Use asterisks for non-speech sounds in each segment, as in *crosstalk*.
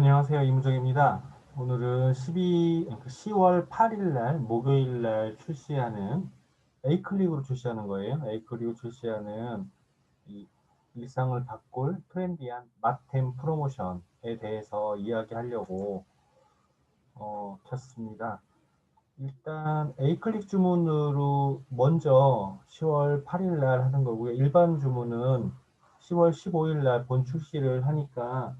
안녕하세요. 이무정입니다. 오늘은 12, 10월 8일 날 목요일 날 출시하는 에이클릭으로 출시하는 거예요. 에이클릭으로 출시하는 이 일상을 바꿀 트렌디한 맛템 프로모션에 대해서 이야기하려고 어, 켰습니다. 일단 에이클릭 주문으로 먼저 10월 8일 날 하는 거고요. 일반 주문은 10월 15일 날 본 출시를 하니까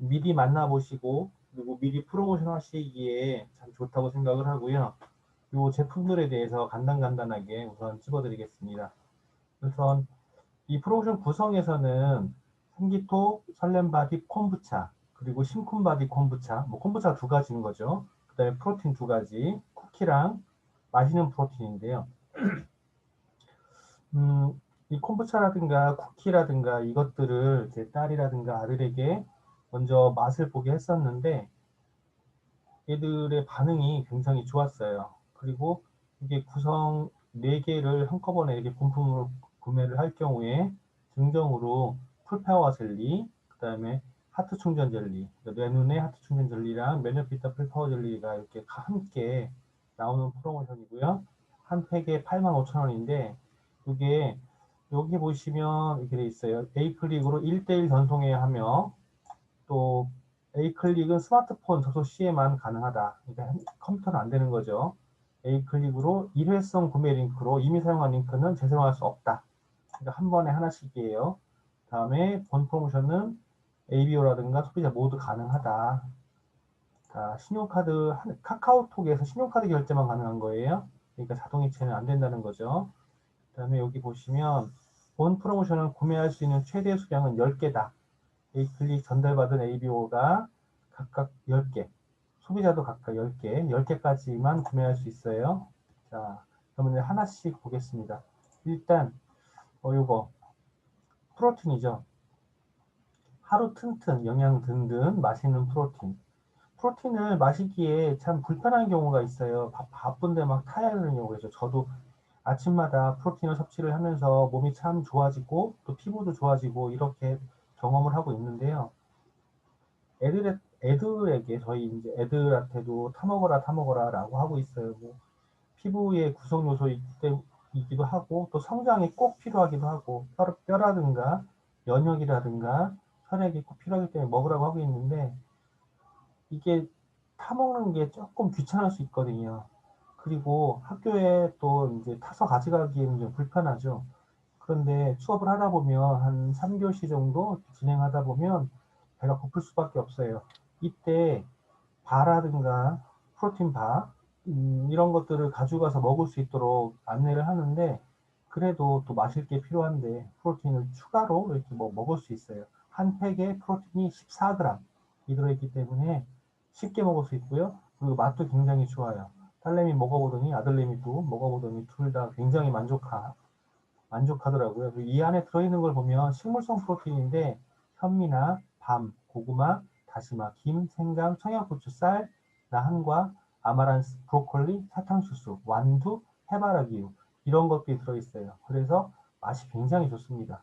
미리 만나보시고 그리고 미리 프로모션 하시기에 참 좋다고 생각을 하고요. 이 제품들에 대해서 간단간단하게 우선 집어드리겠습니다. 우선 이 프로모션 구성에서는 생기토, 설렘바디, 콤부차 그리고 심쿵바디 콤부차 뭐 콤부차 두 가지인 거죠. 그 다음에 프로틴 두 가지 쿠키랑 맛있는 프로틴인데요. *clears throat* 음, 이 콤부차라든가 쿠키라든가 이것들을 제 딸이라든가 아들에게 먼저 맛을 보게 했었는데 얘들의 반응이 굉장히 좋았어요. 그리고 이게 구성 4개를 한꺼번에 이렇게 본품으로 구매를 할 경우에 증정으로 풀파워 젤리, 그 다음에 하트 충전 젤리, 내 눈에 하트 충전 젤리랑 메뉴피타 풀파워 젤리가 이렇게 함께 나오는 프로모션이고요. 한 팩에 85,000원인데 이게 여기 보시면 이렇게 돼 있어요. 에이클릭으로 1대1 전송해야 하며 또 A클릭은 스마트폰 접속 시에만 가능하다. 그러니까 컴퓨터는 안 되는 거죠. A클릭으로 일회성 구매 링크로 이미 사용한 링크는 재사용할 수 없다. 그러니까 한 번에 하나씩이에요. 다음에 본 프로모션은 ABO라든가 소비자 모두 가능하다. 자, 신용카드, 카카오톡에서 신용카드 결제만 가능한 거예요. 그러니까 자동이체는 안 된다는 거죠. 그 다음에 여기 보시면 본 프로모션은 구매할 수 있는 최대 수량은 10개다. A클릭 전달받은 ABO가 각각 10개, 소비자도 각각 10개, 10개까지만 구매할 수 있어요. 자, 그러면 하나씩 보겠습니다. 일단, 어, 요거, 프로틴이죠. 하루 튼튼, 영양 든든, 맛있는 프로틴. 프로틴을 마시기에 참 불편한 경우가 있어요. 바, 바쁜데 막 타야 되는 경우가 있죠. 저도 아침마다 프로틴을 섭취를 하면서 몸이 참 좋아지고, 또 피부도 좋아지고, 이렇게 경험을 하고 있는데요. 애들, 애들에게 저희 이제 애들한테도 타먹어라 타먹어라 라고 하고 있어요. 뭐 피부의 구성 요소이기도 하고 또 성장에 꼭 필요하기도 하고 뼈, 뼈라든가 면역이라든가 혈액이 꼭 필요하기 때문에 먹으라고 하고 있는데 이게 타먹는 게 조금 귀찮을 수 있거든요. 그리고 학교에 또 이제 타서 가져가기에는 좀 불편하죠. 그런데 수업을 하다 보면 한 3교시 정도 진행하다 보면 배가 고플 수밖에 없어요. 이때 바라든가 프로틴 바 음, 이런 것들을 가져가서 먹을 수 있도록 안내를 하는데 그래도 또 마실 게 필요한데 프로틴을 추가로 이렇게 뭐 먹을 수 있어요. 한 팩에 프로틴이 14g 이 들어있기 때문에 쉽게 먹을 수 있고요. 그리고 맛도 굉장히 좋아요. 딸내미 먹어보더니 아들내미도 먹어보더니 둘 다 굉장히 만족하, 만족하더라고요. 이 안에 들어있는 걸 보면 식물성 프로틴인데 현미나 밤, 고구마, 다시마, 김, 생강, 청양고추, 쌀, 나한과 아마란스, 브로콜리, 사탕수수, 완두, 해바라기유 이런 것들이 들어있어요. 그래서 맛이 굉장히 좋습니다.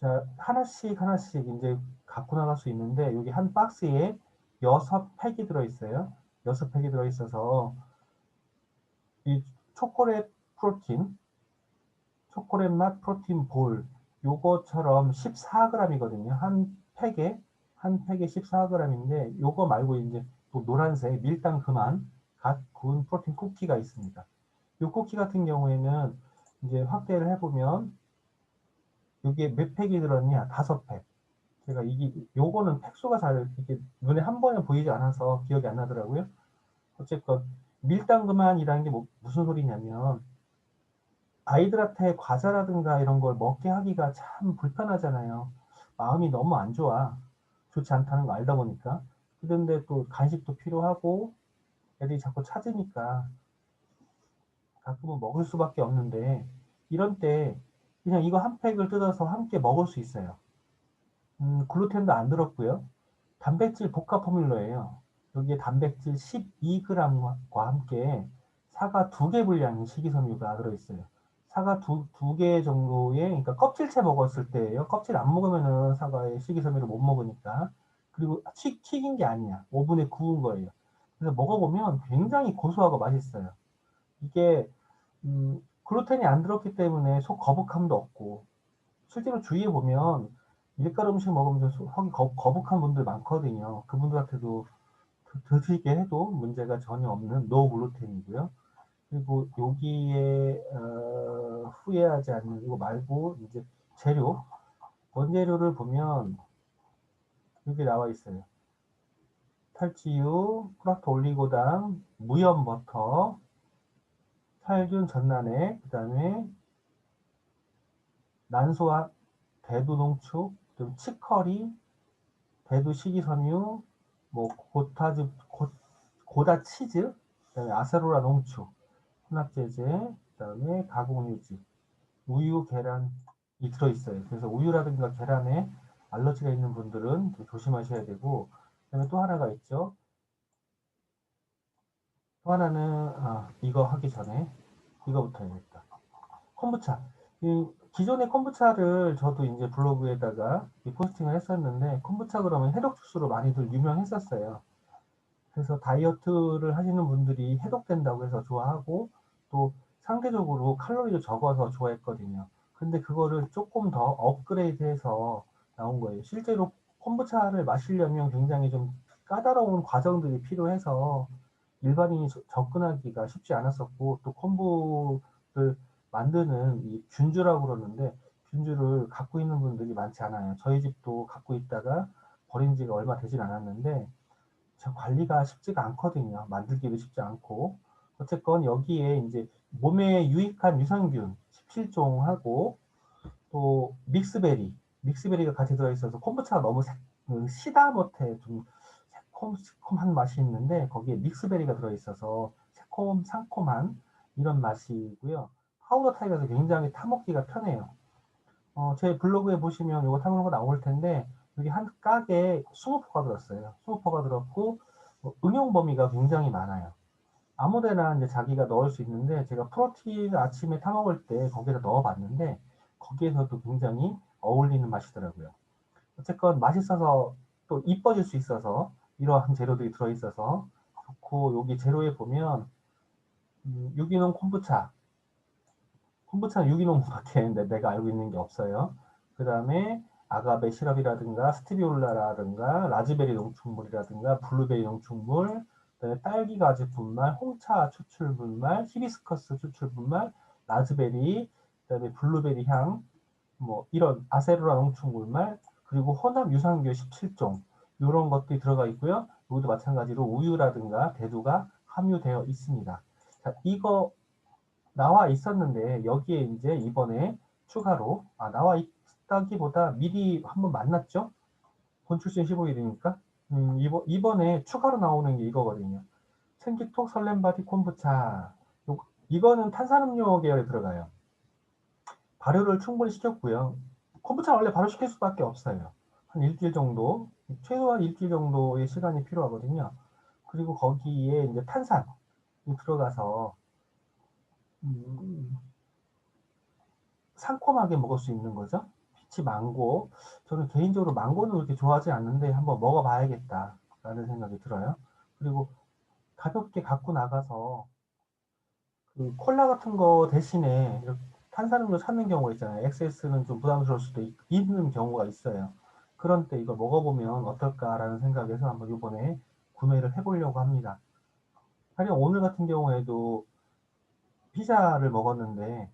자, 하나씩 하나씩 이제 갖고 나갈 수 있는데 여기 한 박스에 여섯 팩이 들어있어요. 여섯 팩이 들어있어서 이 초콜릿 프로틴, 초콜릿 맛 프로틴 볼 요거처럼 14g이거든요. 한 팩에 한 팩에 14g인데 요거 말고 이제 또 노란색 밀당 그만 갓 구운 프로틴 쿠키가 있습니다. 요 쿠키 같은 경우에는 이제 확대를 해보면 이게 몇 팩이 들었냐? 다섯 팩. 제가 이게 요거는 팩수가 잘 이렇게 눈에 한 번에 보이지 않아서 기억이 안 나더라고요. 어쨌건 밀당 그만이라는 게 뭐, 무슨 소리냐면 아이들한테 과자라든가 이런 걸 먹게 하기가 참 불편하잖아요. 마음이 너무 안 좋아. 좋지 않다는 거 알다 보니까. 그런데 또 간식도 필요하고 애들이 자꾸 찾으니까 가끔은 먹을 수밖에 없는데 이런 때 그냥 이거 한 팩을 뜯어서 함께 먹을 수 있어요. 음, 글루텐도 안 들었고요. 단백질 복합 포뮬러예요. 여기에 단백질 12g과 함께 사과 두개 분량의 식이섬유가 들어있어요. 사과 두, 두 개 정도의, 그러니까 껍질째 먹었을 때예요. 껍질 안 먹으면은 사과에 식이섬유를 못 먹으니까. 그리고 튀, 튀긴 게 아니야. 오븐에 구운 거예요. 그래서 먹어보면 굉장히 고소하고 맛있어요. 이게 음, 글루텐이 안 들었기 때문에 속 거북함도 없고 실제로 주위에 보면 밀가루 음식 먹으면서 속이 거, 거북한 분들 많거든요. 그분들한테도 드- 드시게 해도 문제가 전혀 없는 노 글루텐이고요. 그리고 여기에 어, 후회하지 않는 이거 말고 이제 재료 원재료를 보면 여기 나와 있어요. 탈지유, 프락토 올리고당, 무염 버터, 살균 전란액, 그 다음에 난소와 대두 농축, 그리고 치커리, 대두 식이섬유, 뭐 고타즈, 고, 고다 치즈, 그다음에 아세로라 농축, 혼합제제, 그 다음에 가공 유지, 우유, 계란 이 들어 있어요. 그래서 우유라든가 계란에 알러지가 있는 분들은 좀 조심하셔야 되고, 그 다음에 또 하나가 있죠. 또 하나는 아, 이거 하기 전에 이거부터 해야겠다. 콤부차. 이 기존의 콤부차를 저도 이제 블로그에다가 이 포스팅을 했었는데 콤부차 그러면 해독 주스로 많이들 유명했었어요. 그래서 다이어트를 하시는 분들이 해독된다고 해서 좋아하고 또 상대적으로 칼로리도 적어서 좋아했거든요. 근데 그거를 조금 더 업그레이드해서 나온 거예요. 실제로 콤부차를 마시려면 굉장히 좀 까다로운 과정들이 필요해서 일반인이 저- 접근하기가 쉽지 않았었고 또 콤부를 만드는 이 균주라고 그러는데 균주를 갖고 있는 분들이 많지 않아요. 저희 집도 갖고 있다가 버린 지가 얼마 되진 않았는데 저 관리가 쉽지가 않거든요. 만들기도 쉽지 않고 어쨌건 여기에 이제 몸에 유익한 유산균 17종하고 또 믹스베리 믹스베리가 같이 들어있어서 콤부차가 너무 새- 그 시다 못해 좀 새콤 시콤한 맛이 있는데 거기에 믹스베리가 들어있어서 새콤 상콤한 이런 맛이고요. 파우더 타입에서 굉장히 타먹기가 편해요. 어, 제 블로그에 보시면 이거 타먹는 거 나올 텐데 여기 한 깍에 20포가 들었어요. 20포가 들었고 어, 응용 범위가 굉장히 많아요. 아무데나 이제 자기가 넣을 수 있는데 제가 프로틴 아침에 타 먹을 때 거기다 넣어봤는데 거기에서도 굉장히 어울리는 맛이더라고요. 어쨌건 맛있어서 또 이뻐질 수 있어서 이러한 재료들이 들어있어서 좋고 여기 재료에 보면 음, 유기농 콤부차 콤부차는 유기농밖에 내- 내가 알고 있는 게 없어요. 그 다음에 아가베 시럽이라든가 스티비올라라든가 라즈베리 농축물이라든가 블루베리 농축물, 딸기 가지 분말, 홍차 추출 분말, 히비스커스 추출 분말, 라즈베리, 그다음에 블루베리 향, 뭐 이런 아세로라 농축 물말, 그리고 혼합 유산균 17종 이런 것들이 들어가 있고요. 여기도 마찬가지로 우유라든가 대두가 함유되어 있습니다. 자, 이거 나와 있었는데 여기에 이제 이번에 추가로 아 나와 있다기보다 미리 한번 만났죠. 본 출신 15일이니까 음, 이번 이번에 추가로 나오는 게 이거거든요. 생기톡 설렘바디 콤부차 요- 이거는 탄산음료 계열에 들어가요. 발효를 충분히 시켰고요. 콤부차 원래 발효시킬 수밖에 없어요. 한 일주일 정도 최소한 일주일 정도의 시간이 필요하거든요. 그리고 거기에 이제 탄산이 들어가서 음, 상콤하게 먹을 수 있는 거죠. 피치 망고. 저는 개인적으로 망고는 그렇게 좋아하지 않는데 한번 먹어봐야겠다라는 생각이 들어요. 그리고 가볍게 갖고 나가서 그 콜라 같은 거 대신에 탄산음료 찾는 경우가 있잖아요. XS는 좀 부담스러울 수도 있, 있는 경우가 있어요. 그런 때 이걸 먹어보면 어떨까라는 생각에서 한번 이번에 구매를 해보려고 합니다. 하여간 오늘 같은 경우에도 피자를 먹었는데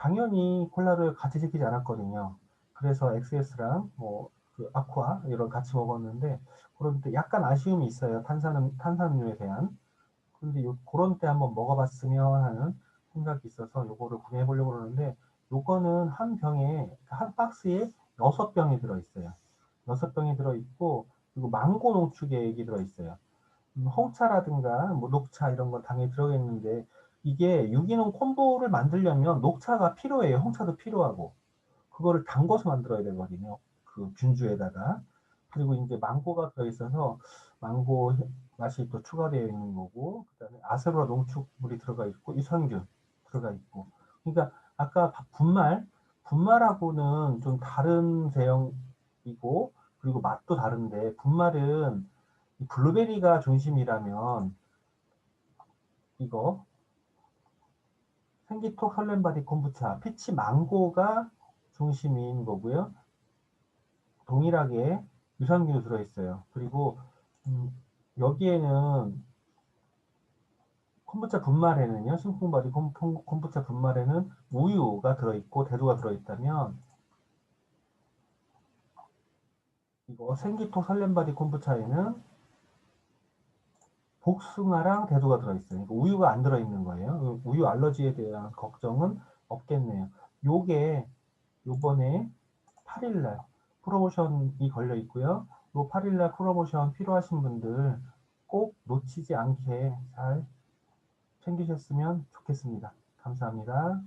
당연히 콜라를 같이 시키지 않았거든요. 그래서 XS랑 뭐 그 아쿠아 이런 같이 먹었는데 그런 때 약간 아쉬움이 있어요. 탄산음 탄산음료에 대한. 근데 요, 그런 때 한번 먹어봤으면 하는 생각이 있어서 요거를 구매해 보려고 그러는데 요거는 한 병에 한 박스에 여섯 병이 들어 있어요. 여섯 병이 들어 있고 그리고 망고 농축액이 들어 있어요. 음, 홍차라든가 뭐 녹차 이런 건 당연히 들어가 있는데 이게 유기농 콤보를 만들려면 녹차가 필요해요. 홍차도 필요하고 그거를 담궈서 만들어야 되거든요. 그 균주에다가 그리고 이제 망고가 들어 있어서 망고 맛이 또 추가되어 있는 거고 그 다음에 아세로라 농축물이 들어가 있고 유산균 들어가 있고 그러니까 아까 분말 분말하고는 좀 다른 제형이고 그리고 맛도 다른데 분말은 이 블루베리가 중심이라면 이거 생기톡 설렌바디 콤부차 피치 망고가 중심인 거고요. 동일하게 유산균이 들어있어요. 그리고 음, 여기에는 콤부차 분말에는요, 콤- 콤부차 분말에는 우유가 들어있고 대두가 들어있다면 이거 생기톡 설렌바디 콤부차에는 복숭아랑 대두가 들어있어요. 그러니까 우유가 안 들어있는 거예요. 우유 알러지에 대한 걱정은 없겠네요. 요게 요번에 8일날 프로모션이 걸려 있고요. 요 8일날 프로모션 필요하신 분들 꼭 놓치지 않게 잘 챙기셨으면 좋겠습니다. 감사합니다.